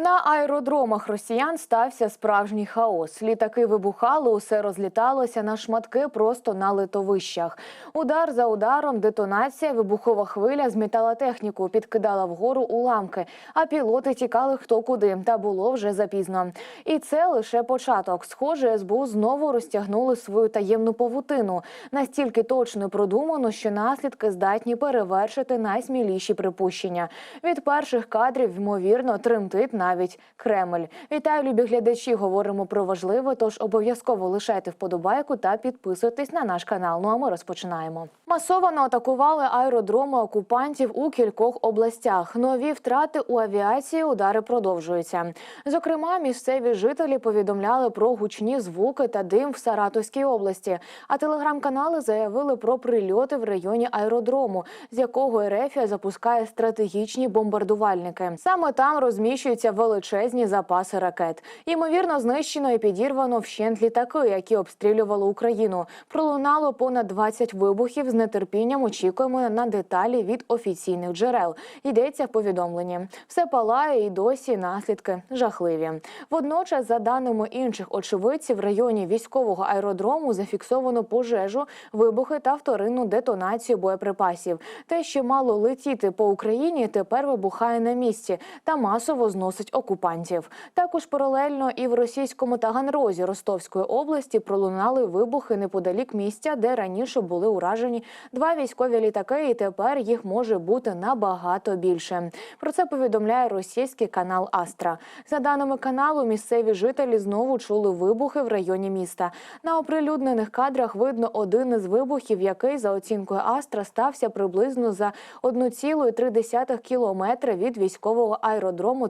На аеродромах росіян стався справжній хаос. Літаки вибухали, усе розліталося на шматки просто на литовищах. Удар за ударом, детонація, вибухова хвиля змітала техніку, підкидала вгору уламки, а пілоти тікали хто куди. Та було вже запізно. І це лише початок. Схоже, СБУ знову розтягнули свою таємну павутину. Настільки точно продумано, що наслідки здатні перевершити найсміліші припущення. Від перших кадрів, ймовірно, тремтить навіть Кремль. Вітаю, любі глядачі. Говоримо про важливе, тож обов'язково лишайте вподобайку та підписуйтесь на наш канал. Ну а ми розпочинаємо. Масовано атакували аеродроми окупантів у кількох областях. Нові втрати у авіації удари продовжуються. Зокрема, місцеві жителі повідомляли про гучні звуки та дим в Саратовській області. А телеграм-канали заявили про прильоти в районі аеродрому, з якого Ерефія запускає стратегічні бомбардувальники. Саме там розміщуються величезні запаси ракет. Ймовірно, знищено і підірвано вщент літаки, які обстрілювали Україну. Пролунало понад 20 вибухів. З нетерпінням очікуємо на деталі від офіційних джерел. Йдеться в повідомленні. Все палає і досі наслідки жахливі. Водночас, за даними інших очевидців, в районі військового аеродрому зафіксовано пожежу, вибухи та вторинну детонацію боєприпасів. Те, що мало летіти по Україні, тепер вибухає на місці та масово зносить окупантів. Також паралельно і в російському Таганрозі Ростовської області пролунали вибухи неподалік місця, де раніше були уражені два військові літаки, і тепер їх може бути набагато більше. Про це повідомляє російський канал Астра. За даними каналу, місцеві жителі знову чули вибухи в районі міста. На оприлюднених кадрах видно один із вибухів, який за оцінкою Астра стався приблизно за 1,3 кілометри від військового аеродрому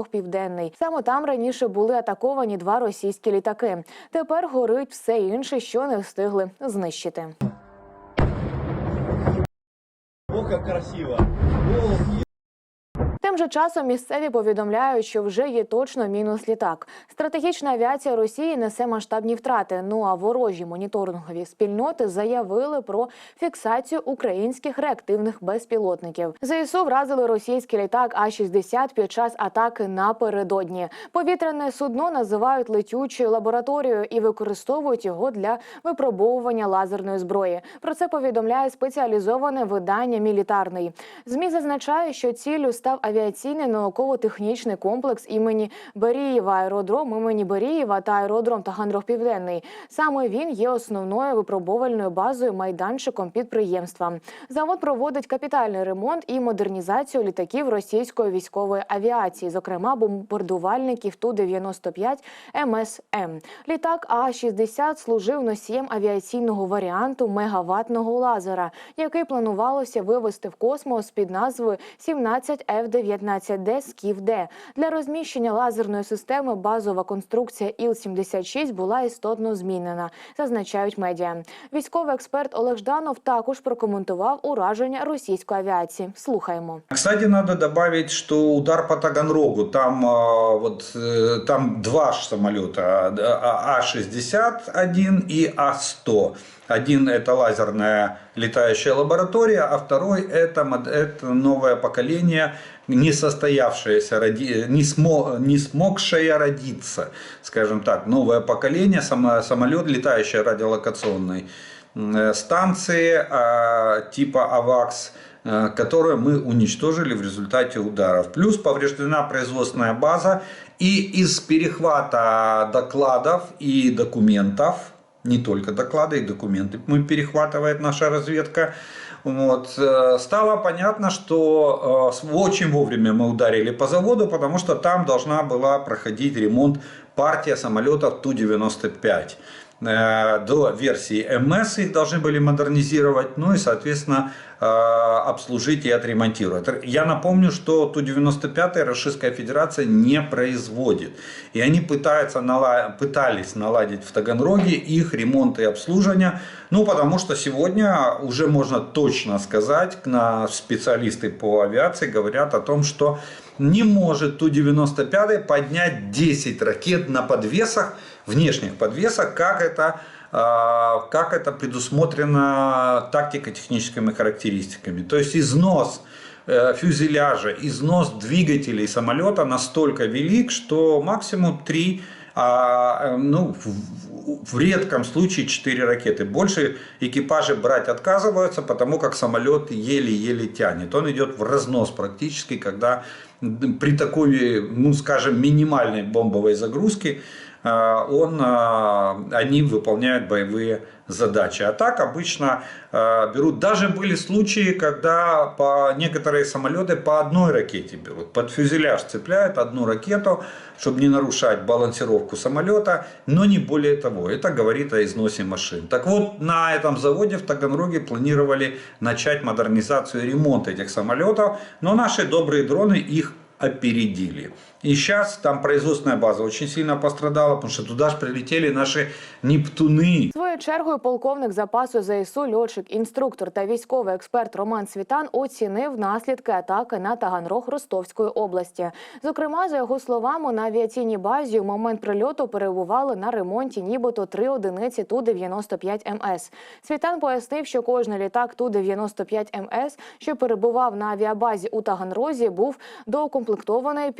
Таганрог Південний. Саме там раніше були атаковані два російські літаки. Тепер горить все інше, що не встигли знищити. Ох, як красиво. Тим же часом місцеві повідомляють, що вже є точно мінус літак. Стратегічна авіація Росії несе масштабні втрати. Ну а ворожі моніторингові спільноти заявили про фіксацію українських реактивних безпілотників. ЗСУ вразили російський літак А-60 під час атаки напередодні. Повітряне судно називають летючою лабораторією і використовують його для випробовування лазерної зброї. Про це повідомляє спеціалізоване видання Мілітарний. Змі зазначає, що ціллю став авіаційний науково-технічний комплекс імені Берієва, аеродром імені Берієва та аеродром Таганрог Південний. Саме він є основною випробовальною базою майданчиком підприємства. Завод проводить капітальний ремонт і модернізацію літаків російської військової авіації, зокрема бомбардувальників Ту-95 МСМ. Літак А-60 служив носієм авіаційного варіанту мегаватного лазера, який планувалося вивести в космос під назвою 17 F-19D Скіф-Д. Для розміщення лазерної системи базова конструкція Іл-76 була істотно змінена, зазначають медіа. Військовий експерт Олег Жданов також прокоментував ураження російської авіації. Слухаємо. Кстати, надо добавить, что удар по Таганрогу, там а, вот э, там два ж самолета, а- А-61 и А-100. Один это лазерная летающая лаборатория, а второй это, мод- это новое поколение, не состоявшееся, роди- не, смо, не смогшее родиться, скажем так, новое поколение, само- самолет летающий радиолокационной м, станции а, типа АВАКС, э, которую мы уничтожили в результате ударов. Плюс повреждена производственная база. И из перехвата докладов и документов, не только доклады и документы мы перехватывает наша разведка, вот, э, стало понятно, что э, очень вовремя мы ударили по заводу, потому что там должна была проходить ремонт партия самолетов Ту-95 э, до версии МС их должны были модернизировать, ну и, соответственно, э, обслужить и отремонтировать. Я напомню, что Ту-95 Российская Федерация не производит. И они пытаются нала- пытались наладить в Таганроге их ремонт и обслуживание. Ну, потому что сегодня уже можно точно сказать, на специалисты по авиации говорят о том, что не может Ту-95 поднять 10 ракет на подвесах, внешних подвесах, как это а, как это предусмотрено тактико-техническими характеристиками. То есть износ э, фюзеляжа, износ двигателей самолета настолько велик, что максимум 3 а, э, ну, в, в- редком случае 4 ракеты. Больше экипажи брать отказываются, потому как самолет еле-еле тянет. Он идет в разнос практически, когда при такой, ну скажем, минимальной бомбовой загрузке он, а, они выполняют боевые задачи. А так обычно а, берут. Даже были случаи, когда по некоторые самолеты по одной ракете берут. Под фюзеляж цепляют одну ракету, чтобы не нарушать балансировку самолета, но не более того. Это говорит о износе машин. Так вот, на этом заводе в Таганроге планировали начать модернизацию и ремонт этих самолетов, но наши добрые дроны их опередили. И сейчас там производственная база очень сильно пострадала, потому что туда же прилетели наши Нептуны. Своєю чергою полковник запасу ЗСУ, льотчик, інструктор та військовий експерт Роман Світан оцінив наслідки атаки на Таганрог Ростовської області. Зокрема, за його словами, на авіаційній базі у момент прильоту перебували на ремонті нібито три одиниці Ту-95 МС. Світан пояснив, що кожний літак Ту-95 МС, що перебував на авіабазі у Таганрозі, був доукомплектований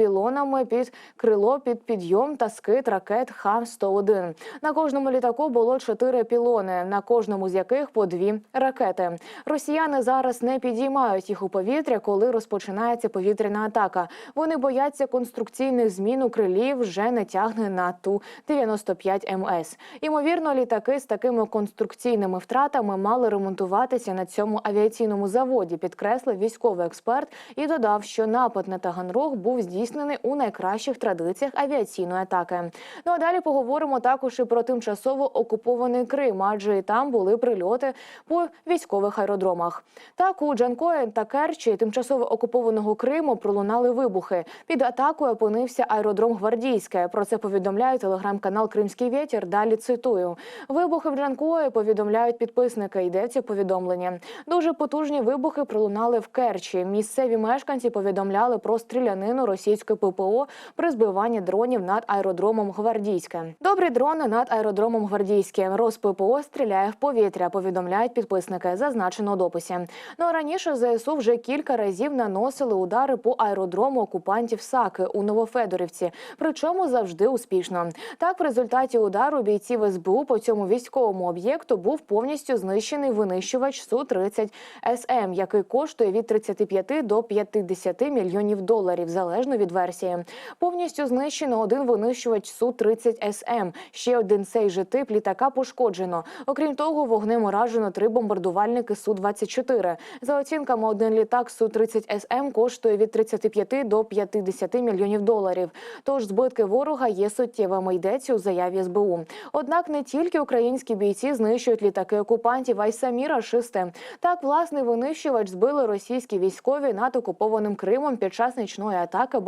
пілонами під крило під підйом та скид ракет Х-101. На кожному літаку було чотири пілони, на кожному з яких по дві ракети. Росіяни зараз не підіймають їх у повітря, коли розпочинається повітряна атака. Вони бояться конструкційних змін у крилі вже не тягне на ту 95 МС. Ймовірно, літаки з такими конструкційними втратами мали ремонтуватися на цьому авіаційному заводі. Підкреслив військовий експерт і додав, що напад на Таганрог був здійснений у найкращих традиціях авіаційної атаки. Ну а далі поговоримо також і про тимчасово окупований Крим, адже і там були прильоти по військових аеродромах. Так у Джанкої та Керчі тимчасово окупованого Криму пролунали вибухи. Під атакою опинився аеродром Гвардійське. Про це повідомляє телеграм-канал Кримський вітер. Далі цитую: вибухи в Джанкої повідомляють підписники. Йдеться повідомлення. Дуже потужні вибухи пролунали в Керчі. Місцеві мешканці повідомляли про стрілянину російської ППО при збиванні дронів над аеродромом Гвардійське. Добрі дрони над аеродромом Гвардійське. РосППО стріляє в повітря. Повідомляють підписники. Зазначено у дописі. Ну а раніше ЗСУ вже кілька разів наносили удари по аеродрому окупантів Саки у Новофедорівці. Причому завжди успішно. Так, в результаті удару бійців СБУ по цьому військовому об'єкту був повністю знищений винищувач Су 30 СМ, який коштує від 35 до 50 мільйонів доларів залежно від версії. Повністю знищено один винищувач Су 30 СМ. Ще один цей же тип літака пошкоджено. Окрім того, вогнем уражено три бомбардувальники Су 24 За оцінками, один літак Су 30 СМ коштує від 35 до 50 мільйонів доларів. Тож збитки ворога є суттєвими. Йдеться у заяві СБУ. Однак не тільки українські бійці знищують літаки окупантів, а й самі рашисти. Так, власний винищувач збили російські військові над окупованим Кримом під час нічної атаки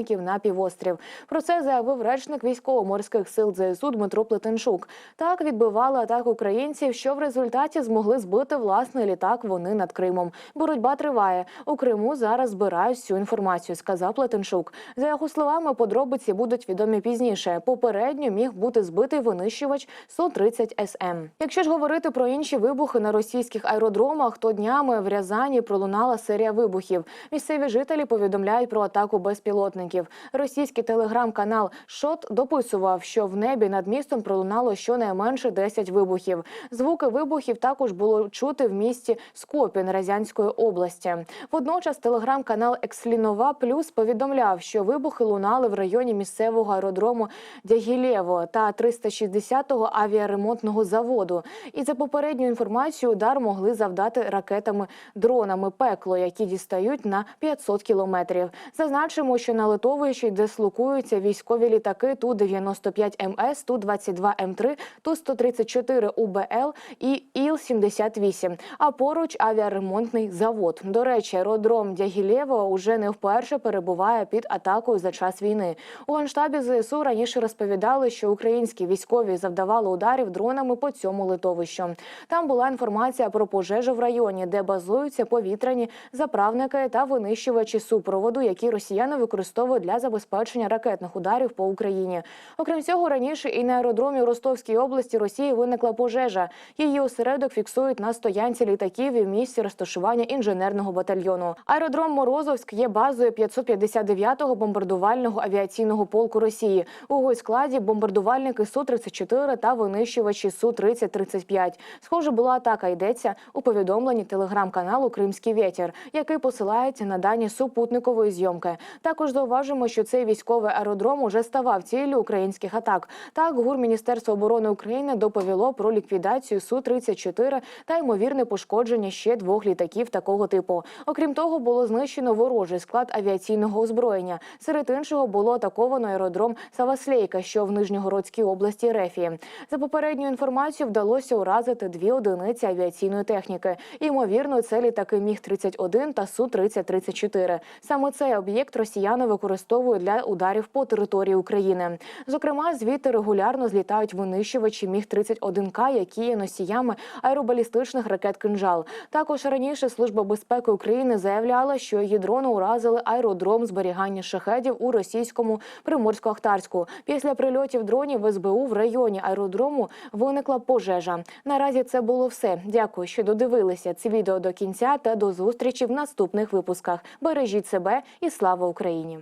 безпілотників на півострів. Про це заявив речник військово-морських сил ЗСУ Дмитро Плетенчук. Так відбивали атаку українців, що в результаті змогли збити власний літак. Вони над Кримом. Боротьба триває у Криму. Зараз збирають всю інформацію. Сказав Плетенчук. За його словами, подробиці будуть відомі пізніше. Попередньо міг бути збитий винищувач Су 30 СМ. Якщо ж говорити про інші вибухи на російських аеродромах, то днями в Рязані пролунала серія вибухів. Місцеві жителі повідомляють про атаку безпілотників. Російський телеграм-канал Шот дописував, що в небі над містом пролунало щонайменше 10 вибухів. Звуки вибухів також було чути в місті Скопін Рязанської області. Водночас телеграм-канал Екслінова Плюс повідомляв, що вибухи лунали в районі місцевого аеродрому Дягілєво та 360-го авіаремонтного заводу. І за попередньою інформацією, удар могли завдати ракетами дронами пекло, які дістають на 500 кілометрів. Зазначимо, що на литовищі дислокуються військові літаки ту 95 МС, ту 22 М3, ту 134 УБЛ і Іл 78 А поруч авіаремонтний завод. До речі, аеродром Дягілєво уже не вперше перебуває під атакою за час війни. У генштабі ЗСУ раніше розповідали, що українські військові завдавали ударів дронами по цьому литовищу. Там була інформація про пожежу в районі, де базуються повітряні заправники та винищувачі супроводу, які росіяни використовують використовують для забезпечення ракетних ударів по Україні. Окрім цього, раніше і на аеродромі у Ростовській області Росії виникла пожежа. Її осередок фіксують на стоянці літаків і в місці розташування інженерного батальйону. Аеродром Морозовськ є базою 559-го бомбардувального авіаційного полку Росії. У його складі бомбардувальники Су-34 та винищувачі Су-30-35. Схоже, була атака. Йдеться у повідомленні телеграм-каналу Кримський вітер, який посилається на дані супутникової зйомки. Також зауважимо, що цей військовий аеродром уже ставав ціллю українських атак. Так, ГУР Міністерства оборони України доповіло про ліквідацію Су-34 та ймовірне пошкодження ще двох літаків такого типу. Окрім того, було знищено ворожий склад авіаційного озброєння. Серед іншого було атаковано аеродром Саваслейка, що в Нижньогородській області Рефії. За попередньою інформацією, вдалося уразити дві одиниці авіаційної техніки. Ймовірно, це літаки Міг 31 та Су 3034 Саме цей об'єкт росіяни використовують для ударів по території України. Зокрема, звідти регулярно злітають винищувачі Міг 31 к які є носіями аеробалістичних ракет «Кинжал». Також раніше служба безпеки України заявляла, що її дрони уразили аеродром зберігання шахедів у російському Приморсько-Ахтарську. Після прильотів дронів СБУ в районі аеродрому виникла пожежа. Наразі це було все. Дякую, що додивилися це відео до кінця та до зустрічі в наступних випусках. Бережіть себе і слава Україні!